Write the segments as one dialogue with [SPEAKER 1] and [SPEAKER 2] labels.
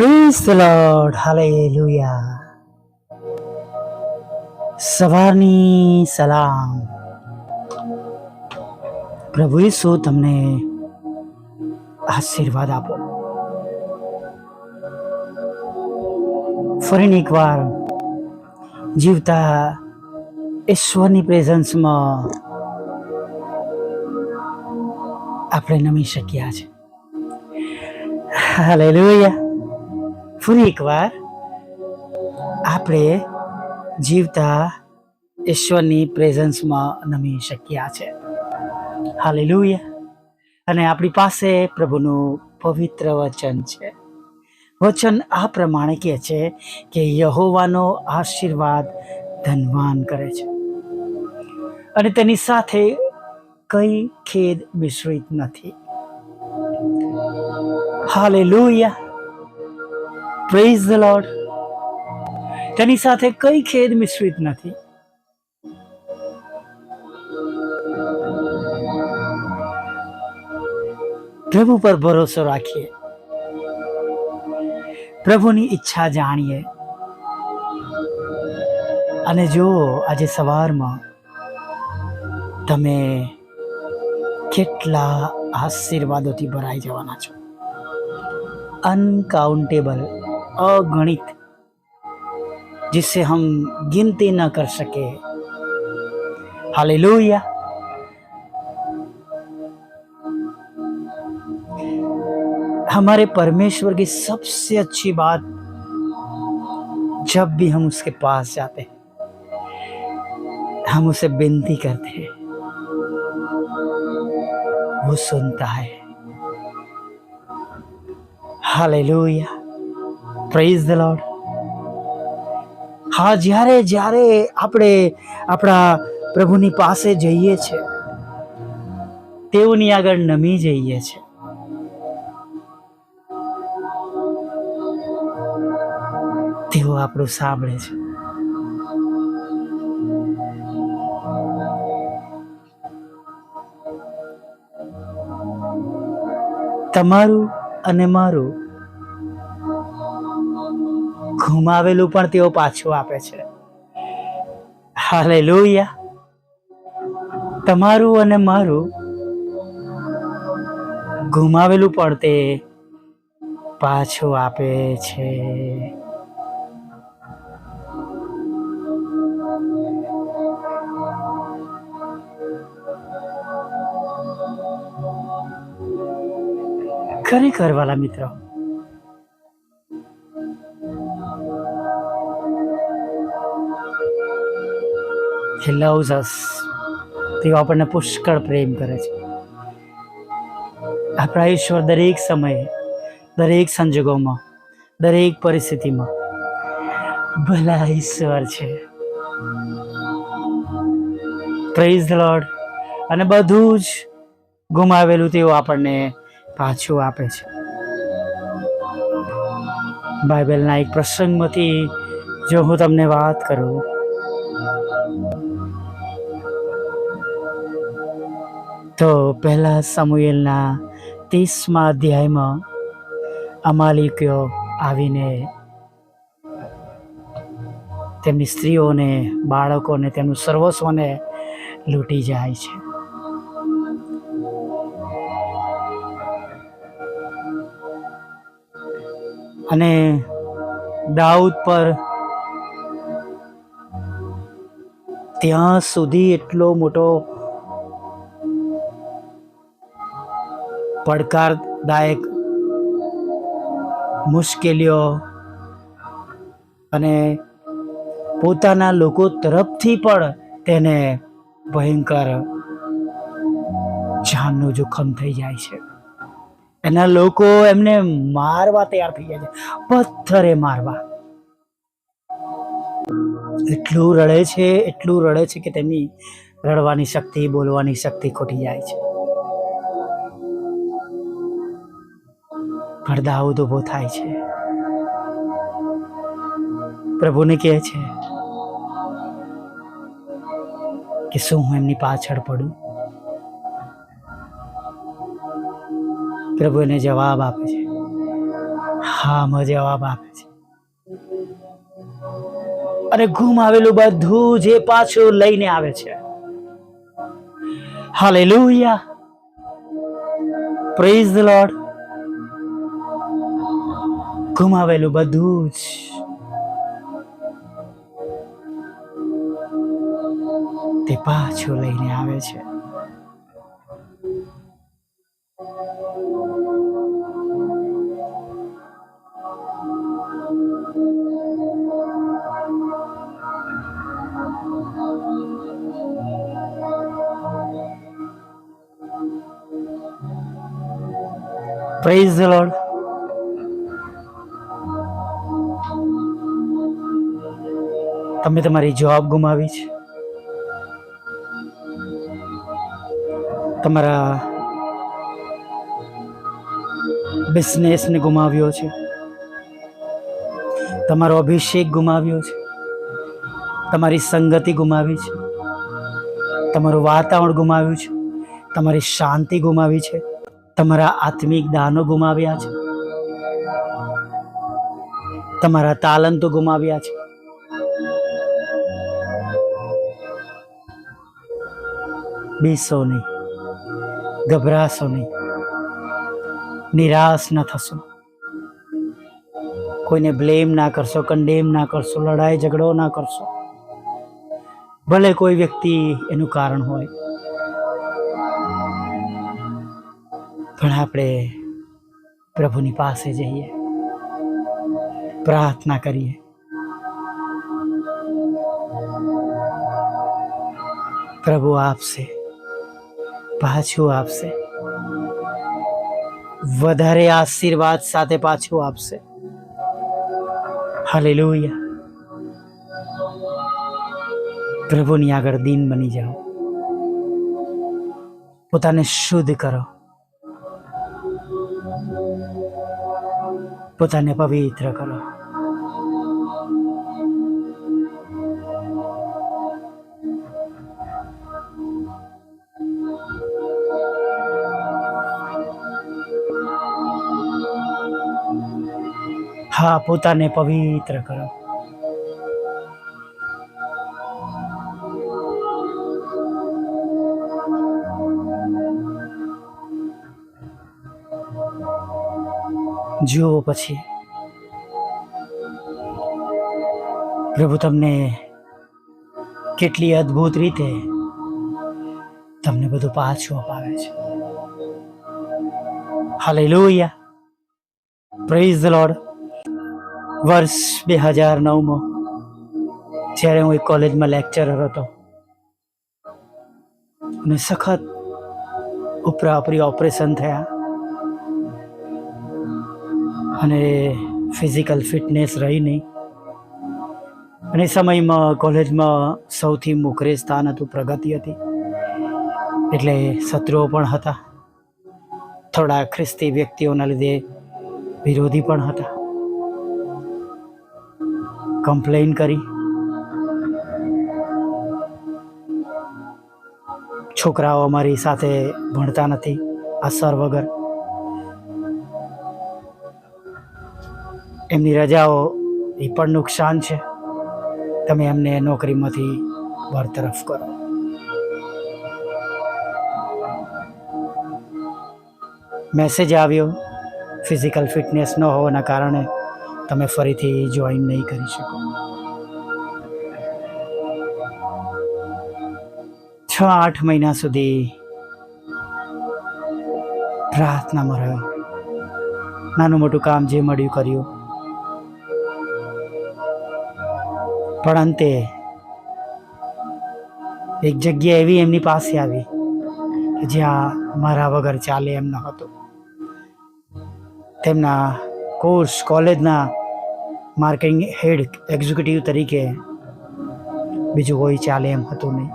[SPEAKER 1] Praise the Lord. Hallelujah. સવારની સલામ પ્રભુ ઈસુ, તમને આશીર્વાદ આપો ફરીને એકવાર જીવતા ઈશ્વરની પ્રેઝન્સમાં આપણે નમી શક્યા છે હાલેલુયા ફરી એકવાર આપણે જીવતા ઈશ્વરની પ્રેઝન્સમાં નમી શક્યા છે. હાલેલુયા. અને આપણી પાસે પ્રભુનું પવિત્ર વચન છે. વચન આ પ્રમાણે કહે છે કે યહોવાનો આશીર્વાદ ધનવાન કરે છે. અને તેની સાથે કઈ ખેદ મિશ્રિત નથી. હાલેલુયા. પ્રેઝ ધ લોર્ડ તેની સાથે કઈ ખેદ મિશ્રિત નથી? પ્રભુ પર ભરોસો રાખીએ. પ્રભુની ઈચ્છા જાણીએ. અને જો આજે સવારમાં તમે કેટલા આશીર્વાદોથી ભરાઈ જવાના છો? અનકાઉન્ટેબલ अगणित जिससे हम गिनती ना कर सके। हालेलुया। हमारे परमेश्वर की सबसे अच्छी बात, जब भी हम उसके पास जाते हैं, हम उसे विनती करते हैं। वो सुनता है। हालेलुया। પ્રેઝ ધ લોર્ડ હા, જ્યારે જ્યારે આપણે આપણા પ્રભુની પાસે જઈએ છે, તેઓની આગળ નમી જઈએ છે. તેઓ આપણું સાંભળે છે. તમારું અને મારું ગુમાવેલું પણ તેઓ પાછું આપે છે. હાલે લોહિયા તમારું અને મારું ગુમાવેલું પણ તે પાછું આપે છે. ખરેખર વાલા મિત્રો Loves us. તેઓ આપણને પુષ્કળ પ્રેમ કરે છે. આપણા ઈશ્વર દરેક સમયે, દરેક સંજોગોમાં, દરેક પરિસ્થિતિમાં ભલા ઈશ્વર છે. પ્રેઝ લોર્ડ અને બધું જ ગુમાવેલું તેઓ આપણને પાછું આપે છે. બાઇબલના એક પ્રસંગમાંથી જો હું તમને વાત કરું તો પહેલા સમુએલના ત્રીસમા અધ્યાયમાં અમાલિકીઓ આવીને તેમની સ્ત્રીઓને બાળકોને તેમનું સર્વસ્વને લૂંટી જાય છે. અને દાઉદ પર ત્યાં સુધી એટલો મોટો પડકારદાયક મુશ્કેલીઓ અને પોતાના લોકો તરફથી પણ તેને ભયંકર જાનનું જોખમ થઈ જાય છે. એના લોકો એમને મારવા તૈયાર થઈ જાય છે. પથ્થરે મારવા. એટલું રડે છે, એટલું રડે છે કે તેમની રડવાની શક્તિ, બોલવાની શક્તિ ખોટી જાય છે. પણ દાઉદ ઊભો થાય છે. પ્રભુને કહે છે કે શું હું એમની પાછળ પડું? પ્રભુ એને જવાબ આપે છે. હા જવાબ આપે છે. અને ગુમાવેલું બધું જે પાછું લઈને આવે છે. હાલેલુયા. પ્રેઝ ધ લોર્ડ ગુમાવેલું બધું જ તે પાછું લઈને આવે છે પ્રેઝ ધ તમે તમારી જોબ ગુમાવી છે. તમારા બિઝનેસને ગુમાવ્યો છે. તમારો અભિષેક ગુમાવ્યો છે. તમારી સંગતિ ગુમાવી છે. તમારું વાતાવરણ ગુમાવ્યું છે. તમારી શાંતિ ગુમાવી છે. તમારા આત્મિક દાનો ગુમાવ્યા છે. તમારા તાલંતો ગુમાવ્યા છે. બીસો નહીં ગભરાશો નહીં નિરાશ ન થશો. કોઈને બ્લેમ ના કરશો કંડેમ ના કરશો, લડાઈ ઝઘડો ના કરશો. ભલે કોઈ વ્યક્તિ એનું કારણ હોય. પણ આપણે પ્રભુની પાસે જઈએ. પ્રાર્થના કરીએ. પ્રભુ આપશે. પાછું આપશે. વધારે આશીર્વાદ સાથે પાછું આપશે. હાલે પ્રભુની આગળ દીન બની જાઓ. પોતાને શુદ્ધ કરો. પોતાને પવિત્ર કરો. હા, પોતાને પવિત્ર કરો. જુઓ પછી. પ્રભુ, તમને કેટલી અદ્ભુત રીતે તમને બધું પાછું અપાવે છે. હાલેલુયા પ્રેઝ ધ લોર્ડ વર્ષ બે હજાર નવમાં, જ્યારે હું એક કોલેજમાં લેક્ચરર હતો. અને સખત ઉપરાપરી ઓપરેશન થયા. અને ફિઝિકલ ફિટનેસ રહી નહીં. અને એ સમયમાં કોલેજમાં સૌથી મોખરે સ્થાન હતું પ્રગતિ હતી. એટલે શત્રુઓ પણ હતા. થોડા ખ્રિસ્તી વ્યક્તિઓના લીધે વિરોધી પણ હતા. કમ્પ્લેન કરી. છોકરાઓ અમારી સાથે ભણતા નથી. અસર વગર. એમની રજાઓ એ પણ નુકસાન છે. તમે એમને નોકરીમાંથી બરતરફ કરો. મેસેજ આવ્યો, ફિઝિકલ ફિટનેસ ન હોવાના કારણે તમે ફરીથી જોઈન નહીં કરી શકો. છ, આઠ મહિના સુધી પ્રાર્થનામાં રહ્યો નાનું મોટું કામ જે મળ્યું કર્યું. પણ અંતે એક જગ્યા એવી એમની પાસે આવી કે જ્યાં મારા વગર ચાલે એમ ન હતું. તેમના કોર્સ કોલેજના માર્કેટિંગ હેડ એક્ઝિક્યુટિવ તરીકે બીજું કોઈ ચાલે એમ હતું નહીં.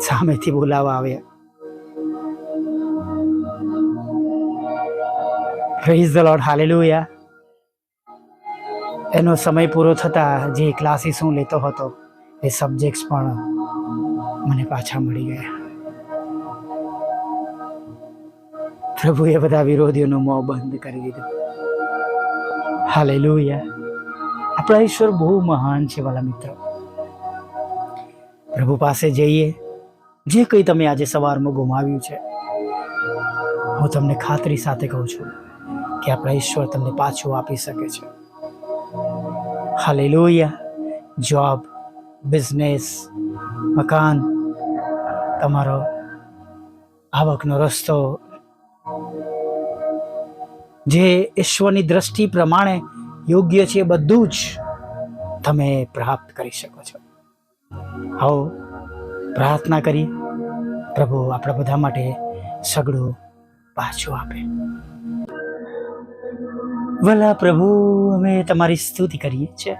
[SPEAKER 1] સામેથી બોલાવવા આવ્યા. પ્રેઝ ધ લોર્ડ હાલેલુયા એનો સમય પૂરો થતાં જે ક્લાસીસ હું લેતો હતો, એ સબ્જેક્ટ્સ પણ મને પાછા મળી ગયા. પ્રભુએ બધા વિરોધીઓનું મોં બંધ કરી દીધું. હાલેલુયા. આપણા ઈશ્વર બહુ મહાન છે વાલા મિત્રો. પ્રભુ પાસે જઈએ, જે કંઈ તમે આજે સવારમાં ગુમાવ્યું છે, હું તમને ખાતરી સાથે કહું છું કે આપણા ઈશ્વર તમને પાછું આપી શકે છે. હાલે જોબ, બિઝનેસ, મકાન, તમારો આવકનો રસ્તો જે ઈશ્વરની દ્રષ્ટિ પ્રમાણે યોગ્ય છે બધું જ તમે પ્રાપ્ત કરી શકો છો. આવો, પ્રાર્થના કરી પ્રભુ આપણા બધા માટે સગડું પાછું આપે. વલા પ્રભુ, અમે તમારી સ્તુતિ કરીએ છીએ.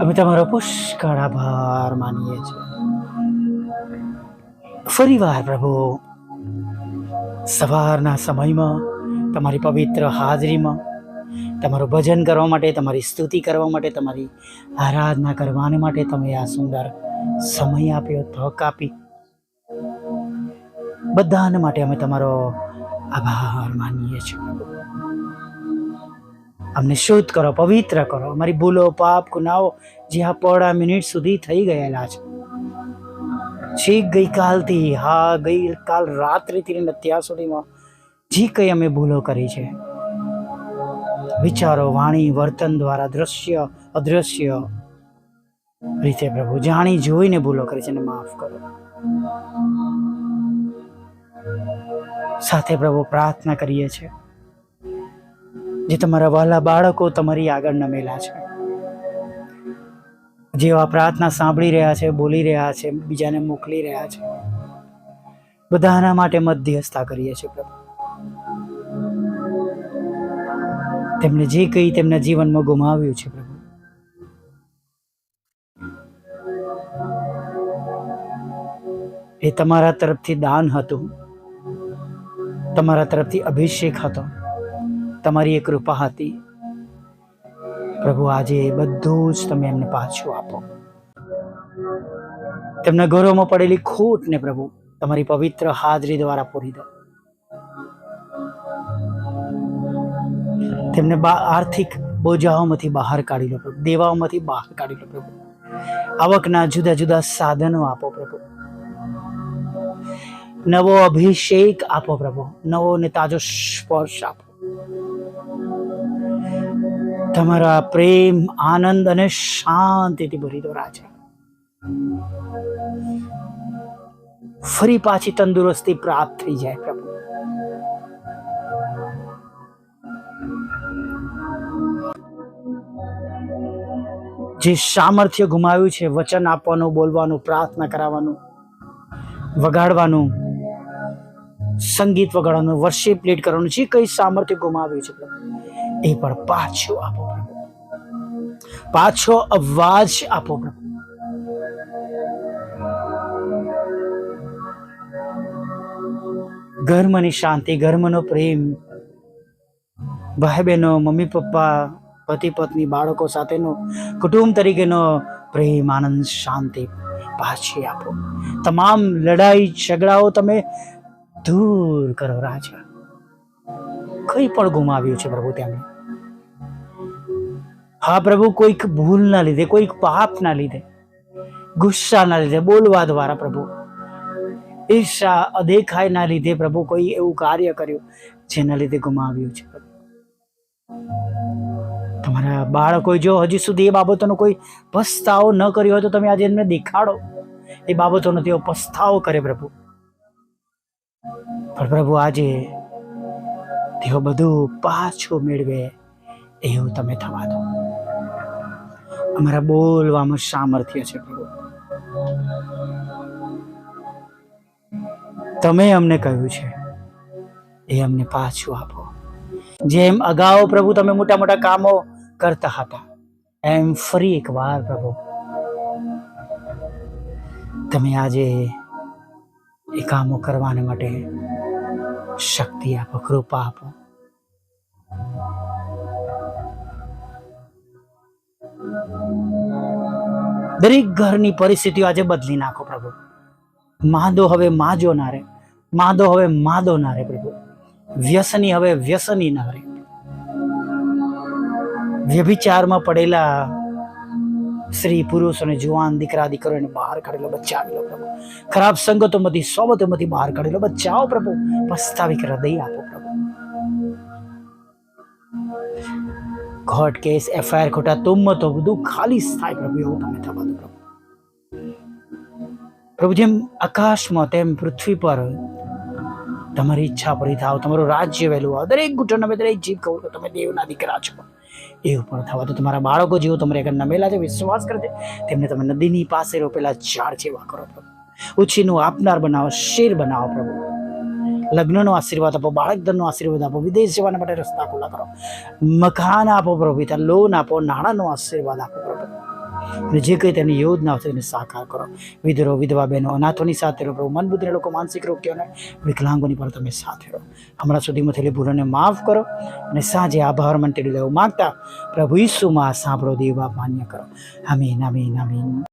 [SPEAKER 1] અમે તમારો પુષ્કળ આભાર માનીએ છીએ. ફરીવાર પ્રભુ, સવારના સમયમાં, તમારી પવિત્ર હાજરીમાં, તમારું ભજન કરવા માટે, તમારી સ્તુતિ કરવા માટે, તમારી આરાધના કરવાને માટે તમે આ સુંદર સમય આપ્યો, તક આપી. બધાને માટે અમે તમારો આભાર માનીએ છીએ. અમને શુદ્ધ કરો, પવિત્ર કરો. અમારી ભૂલો, પાપ, ગુનાઓ જે આ પોળા મિનિટ સુધી થઈ ગયેલા છે છેક ગઈકાલથી. હા, ગઈકાલ રાત્રિથી લઈને અત્યાર સુધીમાં જે કંઈ અમે ભૂલો કરી છે. વિચારો, વાણી, વર્તન દ્વારા દ્રશ્ય, અદ્રશ્ય રીતે પ્રભુ, જાણી જોઈને ભૂલો કરી છે માફ કરો. સાથે પ્રભુ પ્રાર્થના કરીએ છીએ. જે તમારા વહાલા બાળકો તમારી આગળ નમેલા છે. જેવા પ્રાર્થના સાંભળી રહ્યા છે, બોલી રહ્યા છે, બીજાને મોકલી રહ્યા છે. બધાના માટે મધ્યસ્થા કરીએ છીએ પ્રભુ. તેમણે જે કંઈ તેમના જીવનમાં ગુમાવ્યું છે પ્રભુ. એ તમારા તરફથી દાન હતું. તમારા તરફથી અભિષેક હતો. તમારી એક કૃપા હતી. પ્રભુ, આજે એ બધું જ તમે એમને પાછું આપો. તેમના ઘરોમાં પડેલી ખોટને પ્રભુ, તમારી પવિત્ર હાજરી દ્વારા પૂરી દો. તેમને આર્થિક બોજાઓમાંથી બહાર કાઢી લો પ્રભુ, દેવાઓમાંથી બહાર કાઢી લો પ્રભુ. આવકના જુદા જુદા સાધનો આપો પ્રભુ. નવો અભિષેક આપો પ્રભુ, નવો ને તાજો સ્પર્શ આપો. તમારા પ્રેમ, આનંદ અને શાંતિથી ભરી દો રાજા. ફરી પાછી તંદુરસ્તી પ્રાપ્ત થઈ જાય પ્રભુ. જે સામર્થ્ય ગુમાવ્યું છે, વચન આપવાનું, બોલવાનું, પ્રાર્થના કરાવવાનું, વગાડવાનું, સંગીત વગાડવાનું વર્ષે લીડ કરવાનું, જે કઈ સામર્થ્ય ગુમાવ્યું છે એ પણ પાછો આપો પ્રભુ. પાછો અવાજ આપો પ્રભુ. ઘર્મની શાંતિ, ઘર્મનો પ્રેમ. ભાઈ બહેનો મમ્મી, પપ્પા, પતિ, પત્ની, બાળકો સાથેનો કુટુંબ તરીકેનો પ્રેમ, આનંદ, શાંતિ પાછી આપો. તમામ લડાઈ, ઝઘડાઓ તમે દૂર કરો, રાજા. કંઈ પણ ગુમાવ્યું છે પ્રભુ તેમણે હા પ્રભુ કોઈક ભૂલના લીધે, કોઈક પાપના લીધે ગુસ્સાના લીધે, બોલવા દ્વારા પ્રભુ. ઈર્ષા અદેખાયના લીધે પ્રભુ કોઈ એવું કાર્ય કર્યું જેના લીધે ગુમાવ્યું છે તમારા બાળકો જો હજી સુધી એ બાબતોનો કોઈ પસ્તાવો ન કર્યો હોય તો તમે આજે એમને દેખાડો. એ બાબતોનો તેઓ પસ્તાવો કરે પ્રભુ. પણ પ્રભુ આજે તેઓ બધું પાછું મેળવે એવું તમે થવા દો. અમારા બોલવામાં સામર્થ્ય છે પ્રભુ. તમે અમને કહ્યું છે, એ અમને પાછું આપો. જેમ અગાઉ પ્રભુ તમે મોટા મોટા કામો કરતા હતા, એમ ફરી એકવાર પ્રભુ. તમે આજે એ કામો કરવાને માટે શક્તિ આપો, કૃપા આપો. દરેક ઘરની પરિસ્થિતિઓ આજે બદલી નાખો પ્રભુ. માદો હવે માજો ના રે માદો હવે માદો ના રે પ્રભુ. વ્યસની હવે વ્યસની ના રે વ્યભિચારમાં પડેલા સ્ત્રી પુરુષ અને જુવાન દીકરા દીકરીઓને બહાર કાઢેલો બચાવેલો પ્રભુ. ખરાબ સંગતોમાંથી, સોબતોમાંથી બહાર કાઢેલો બચાવો પ્રભુ. પસ્તાવી હૃદય આપો પ્રભુ. કેસ, એફઆઈઆર ખોટા તુમ્મતો બધું ખાલી થાય પ્રભુ એવું તમે થવા દો પ્રભુ પ્રભુ જેમ આકાશમાં તેમ પૃથ્વી પર તમારી ઈચ્છા પૂરી થાવ, તમારું રાજ્ય વહેલું આવ, દરેક ઘૂંટણ અમે દરેક જીવ કહું તમે દેવના દીકરા છો. એવું પણ થવા તો તમારા બાળકો જેવો તમારે આગળ નમેલા છે, વિશ્વાસ કરજે તેમને તમે નદીની પાસે રોપેલા ઝાડ જેવા કરો, પ્રભુ. ઉછીનું આપનાર બનાવો, શેર બનાવો, પ્રભુ. લગ્નનો આશીર્વાદ આપો બાળક ધનનો આશીર્વાદ આપો, વિદેશ જવાના માટે રસ્તા ખુલ્લા કરો. મકાન આપો પ્રભુ પિતા લોન આપો, નાણાંનો આશીર્વાદ આપો પ્રભુ. અને જે કંઈ તેની યોજનાઓ છે તેને સાકાર કરો. વિધરો, વિધવા બહેનો, અનાથોની સાથે રહો પ્રભુ, મનબુદ્ધિને લોકો, માનસિક રોગીઓને વિકલાંગોની પણ તમે સાથે રહો. હમણાં સુધીમાં થયેલી ભૂલોને માફ કરો અને સાંજે આભાર મંટેલી લેવું માગતા પ્રભુ ઈસુમાં સાંભળો, દેવા માન્ય કરો. આમીન આમીન આમીન.